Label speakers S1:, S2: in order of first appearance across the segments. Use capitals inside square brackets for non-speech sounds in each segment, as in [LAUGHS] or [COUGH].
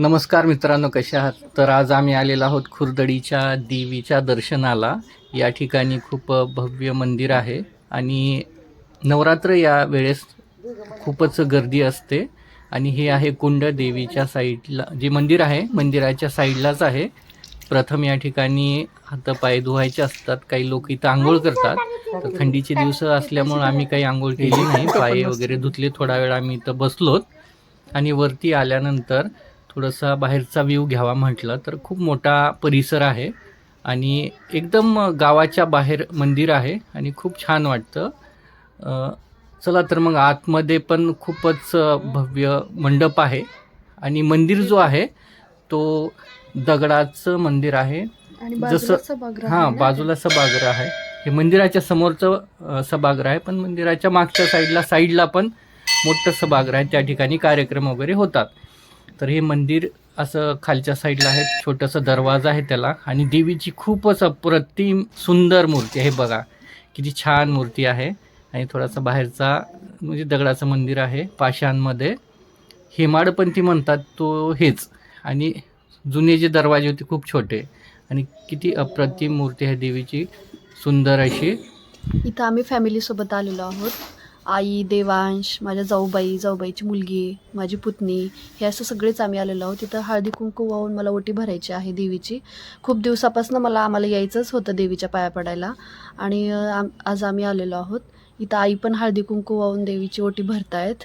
S1: नमस्कार मित्रांनो कसे आहात? तर आज आम्ही आलेलो आहोत खुर्दडीच्या देवीच्या दर्शनाला. या ठिकाणी खूप भव्य मंदिर आहे आणि नवरात्र या वेळेस खूपच गर्दी असते. आणि हे आहे कुंड देवीच्या साईडला जे मंदिर आहे मंदिराच्या साईडलाच आहे. प्रथम या ठिकाणी हातपाय धुवायचे असतात काही लोक इथं आंघोळ करतात. तर थंडीचे दिवस असल्यामुळे आम्ही काही आंघोळ केली नाही. पाय वगैरे धुतले थोडा वेळ आम्ही इथं बसलोत. आणि वरती आल्यानंतर थोडासा बाहेरचा व्ह्यू घ्यावा म्हटलं तर खूप मोठा परिसर आहे. आणि एकदम गावाच्या बाहेर मंदिर आहे आणि खूप छान वाटतं. चला तर मग आतमध्ये पण खूपच भव्य मंडप आहे. आणि मंदिर जो आहे तो दगडाचं मंदिर आहे. जसं- हां. बाजूला सभागृह आहे. हे मंदिराच्या समोरचं सभागृह आहे. पण मंदिराच्या मागच्या साईडला साईडला पण मोठं सभागृह आहे. त्या ठिकाणी कार्यक्रम वगैरे होतात. तर हे मंदिर असं खालच्या साईडला आहे. छोटंसं दरवाजा आहे त्याला. आणि देवीची खूपच अप्रतिम सुंदर मूर्ती आहे. बघा किती छान मूर्ती आहे. आणि थोडासा बाहेरचा म्हणजे दगडाचं मंदिर आहे पाषाणमध्ये. हेमाडपंथी म्हणतात तो हेच. आणि जुने जे दरवाजे होते खूप छोटे. आणि किती अप्रतिम मूर्ती आहे देवीची. सुंदर अशी.
S2: इथं आम्ही फॅमिलीसोबत आलेलो आहोत. आई देवांश माझ्या जाऊबाई जाऊबाईची मुलगी माझी पुतणी हे असं सगळेच आम्ही आलेलो आहोत. तिथं हळदी कुंकू वाहून मला ओटी भरायची आहे देवीची. खूप दिवसापासून मला आम्हाला यायचंच होतं देवीच्या पाया पडायला. आणि आज आम्ही आलेलो आहोत. इथं आई पण हळदी कुंकू वाहून देवीची ओटी भरतायत.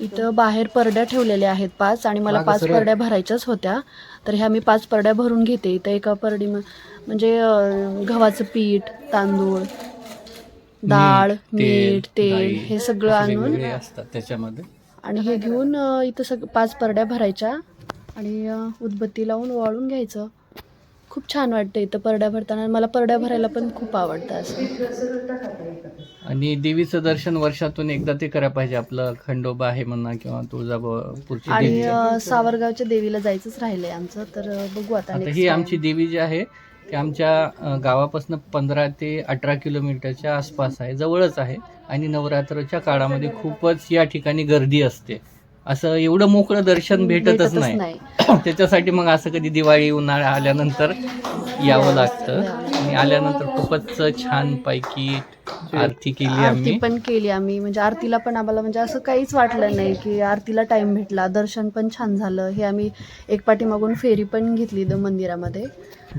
S2: इथं बाहेर परड्या ठेवलेल्या आहेत पाच आणि मला पाच. परड्या भरायच्याच होत्या. तर ह्या मी पाच परड्या भरून घेते. इथं एका परडी म्हणजे गव्हाचं पीठ तांदूळ डाळ मीठ तेल हे सगळं आणून
S1: असतात त्याच्यामध्ये.
S2: आणि हे घेऊन अं, इथं सग पाच परड्या भरायच्या आणि अं, उदबत्ती लावून वाळून घ्यायचं. खूप छान वाटतं इथं परड्या भरताना. मला परड्या भरायला पण खूप आवडतं असं.
S1: आणि देवीचं दर्शन वर्षातून एकदा ते करायला पाहिजे. आपलं खंडोबा आहे म्हणा किंवा तुळजापूरची
S2: आणि
S1: देवी. आहे.
S2: अं, सावरगावच्या देवीला जायचंच राहिलंय आमचं. तर अं, बघू आता
S1: आता
S2: next
S1: ही
S2: time.
S1: आमची देवी जी आहे ते आमच्या गावापासून पंधरा ते अठरा किलोमीटरच्या आसपास आहे जवळच आहे. आणि नवरात्राच्या काळामध्ये खूपच या ठिकाणी गर्दी असते. असं एवढं मोकळं दर्शन भेटतच नाही. [COUGHS] त्याच्यासाठी मग असं कधी दिवाळी उन्हाळा आल्यानंतर यावं लागतं. आणि आल्यानंतर खूपच छान पैकी आरती केली
S2: आरती
S1: आम्ही.
S2: पण केली आम्ही. म्हणजे आरतीला पण आम्हाला म्हणजे असं काहीच वाटलं नाही की आरतीला टाइम भेटला. दर्शन पण छान झालं. हे आम्ही एक पाठीमागून फेरी पण घेतली द मंदिरामध्ये.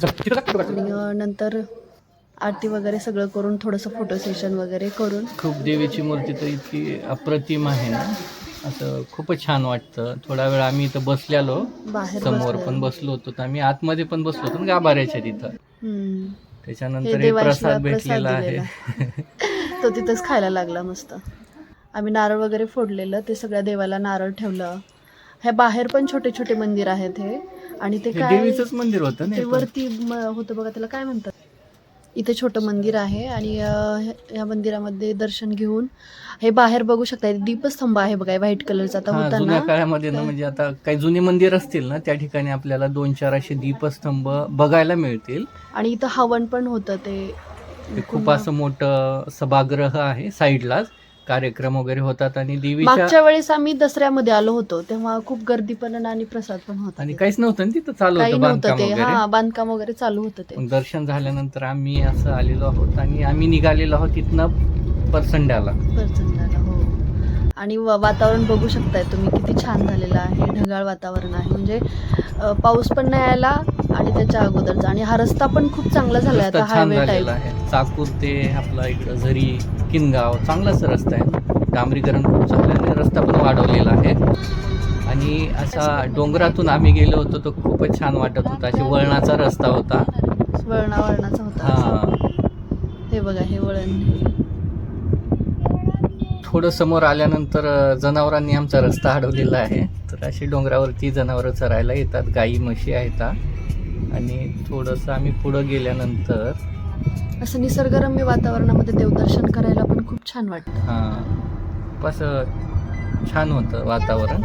S2: आणि अं, नंतर आरती वगैरे सगळं करून थोडंसं फोटो सेशन वगैरे करून.
S1: खूप देवीची मूर्ती तर इतकी अप्रतिम आहे ना. असं खूपच छान वाटतं. थोडा वेळ आम्ही इथं बसलेलो.
S2: बाहेर
S1: समोर
S2: बसलेलो.
S1: पण बसलो होतो. तर आम्ही आतमध्ये पण बसलो होतो. ना गाभाऱ्याच्या तिथं.
S2: हम्म.
S1: त्याच्यानंतर
S2: हे
S1: प्रसाद
S2: प्रसाद
S1: भेटलेला आहे.
S2: तो तिथंच खायला लागला मस्त. आम्ही नारळ वगैरे फोडलेलं. ते सगळ्या देवाला नारळ ठेवलं. ह्या बाहेर पण छोटे छोटे मंदिर आहेत हे. आणि ते
S1: हे
S2: काय
S1: देवीचंच मंदिर होतं ना
S2: ते
S1: हे पण.
S2: वरती म- होतं बघा त्याला काय म्हणतात? इथे छोटं मंदिर आहे आणि या मंदिरामध्ये दर्शन घेऊन हे बाहेर बघू शकता दीपस्तंभ आहे बघा व्हाईट कलरचा आता होता
S1: जुन्या काळामध्ये ना म्हणजे आता काही जुने मंदिर असतील ना त्या ठिकाणी आपल्याला दोन चार असे दीपस्तंभ बघायला मिळतील.
S2: आणि इथं हवन पण होतं ते.
S1: ते खूप असं मोठं सभागृह आहे साईडलाच. कार्यक्रम वगैरे होतात आणि देवीच्या
S2: मागच्या वेळेस आम्ही दसऱ्यामध्ये आलो होतो तेव्हा खूप गर्दी पण आणि प्रसाद पण होता
S1: आणि
S2: तिथे.
S1: काहीच नव्हतं ना तिथं चालू
S2: काही
S1: होतं
S2: नव्हतं
S1: बांधकाम
S2: ते
S1: वगैरे?
S2: हा बांधकाम वगैरे चालू होतं ते.
S1: मग दर्शन झाल्यानंतर आम्ही असं आलेलो आहोत आणि आम्ही निघालेलो आहोत इथनं परसंड्याला
S2: हो. आणि व- वातावरण बघू शकताय तुम्ही किती छान झालेलं आहे ढगाळ वातावरण आहे. म्हणजे अ, पाऊस पण नाही आला आणि त्याच्या अगोदरचा. आणि हा रस्ता पण खूप चांगला झाला
S1: रस्ता
S2: आता
S1: छान
S2: हायवे
S1: झालेला
S2: टाईप
S1: आहे. चाकूर ते आपला इकडं झरी किनगाव चांगलाच रस्ता आहे. डांबरीकरण खूप चांगलं आहे आणि रस्ता पण वाढवलेला आहे. आणि असा डोंगरातून आम्ही गेलो होतो तो खूपच छान वाटत होता. अशी वळणाचा रस्ता होता.
S2: वळणा वळणाचा होता
S1: हा.
S2: हे बघा हे वळण.
S1: थोडं समोर आल्यानंतर अ, जनावरांनी आमचा रस्ता अडवलेला आहे. तर अशी डोंगरावरती जनावरं चरायला येतात. गाई म्हशी आहेत हा. आणि थोडंसं आम्ही पुढं गेल्यानंतर
S2: असं निसर्गरम्य वातावरणामध्ये देवदर्शन करायला पण खूप छान वाटतं.
S1: हां असं छान होतं वातावरण.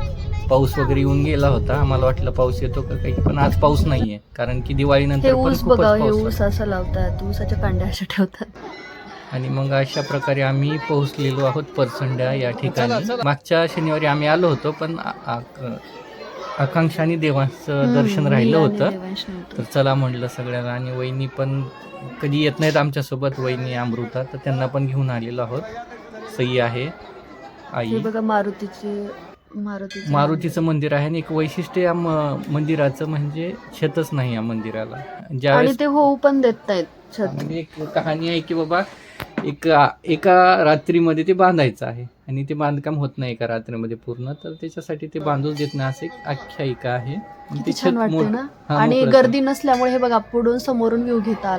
S1: पाऊस वगैरे येऊन गेला होता. आम्हाला वाटलं पाऊस येतो का काही पण आज पाऊस नाहीये. कारण की दिवाळीनंतर पण
S2: ऊस
S1: खूपच
S2: बघा हे
S1: पाऊस
S2: ऊस
S1: होता.
S2: असं लावतात. ऊसाच्या कांड्या अशा ठेवतात.
S1: आणि मग अशा प्रकारे आम्ही पोहोचलेलो आहोत परसंड्या या ठिकाणी. मागच्या शनिवारी आम्ही आलो होतो पण आ- आ- आकांक्षा आणि देवांचं दर्शन राहिलं होतं. तर चला म्हटलं सगळ्यांना आणि वहिनी पण कधी येत नाहीत आमच्यासोबत वहिनी अमृता तर त्यांना पण घेऊन आलेलो आहोत. सई आहे आई.
S2: बघा मारुतीचे मारुतीचे
S1: मारुतीचं मंदिर आहे आणि एक वैशिष्ट्य या मंदिराचं म्हणजे छतच नाही या मंदिराला. ज्यावेळेस
S2: ते होऊ पण देत नाहीत छत.
S1: एक कहाणी आहे की बाबा एक एका रात्रीमध्ये ते बांधायचं आहे. आणि ते बांधकाम होत नाही एका रात्रीमध्ये पूर्ण. तर त्याच्यासाठी ते बांधूच देत नाही असं एक आख्यायिका आहे. आणि ते
S2: छान वाटते ना? आणि गर्दी नसल्यामुळे हे बघा पुढून समोरून व्ह्यू घेता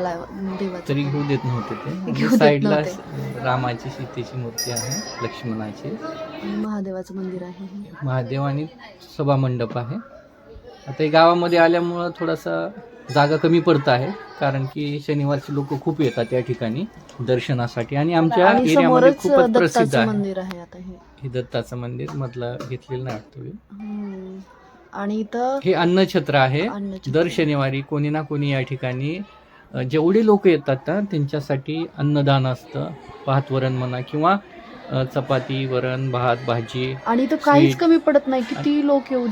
S2: देवाचा.
S1: तरी घेऊ देत नव्हते ते. [LAUGHS] साईडला. रामाची सीतेची मूर्ती आहे लक्ष्मणाची.
S2: महादेवाचं मंदिर आहे.
S1: महादेव आणि सभा मंडप आहे. आता गावामध्ये आल्यामुळं थोडासा जागा कमी पडत आहे कारण की शनिवारची लोक खूप येतात या ठिकाणी दर्शनासाठी आणि आमच्या
S2: आणि
S1: एरियामध्ये
S2: समोरच
S1: खूपच प्रसिद्ध
S2: दत्ताचं
S1: आहे
S2: मंदिर आहे आता हे
S1: हे दत्ताचं मंदिर मधलं घेतलेलं नाही वाटतं हे.
S2: हम्म. आणि इथं
S1: हे अन्नछत्र आहे
S2: अन्नछत्र.
S1: दर शनिवारी कोणी ना कोणी या ठिकाणी अ, जेवढे लोक येतात ना त्यांच्यासाठी अन्नदान असतं भात वरण म्हणा किंवा अ, चपाती वरण भात भाजी
S2: आणि इथं काहीच. कमी पडत नाही किती लोक येऊ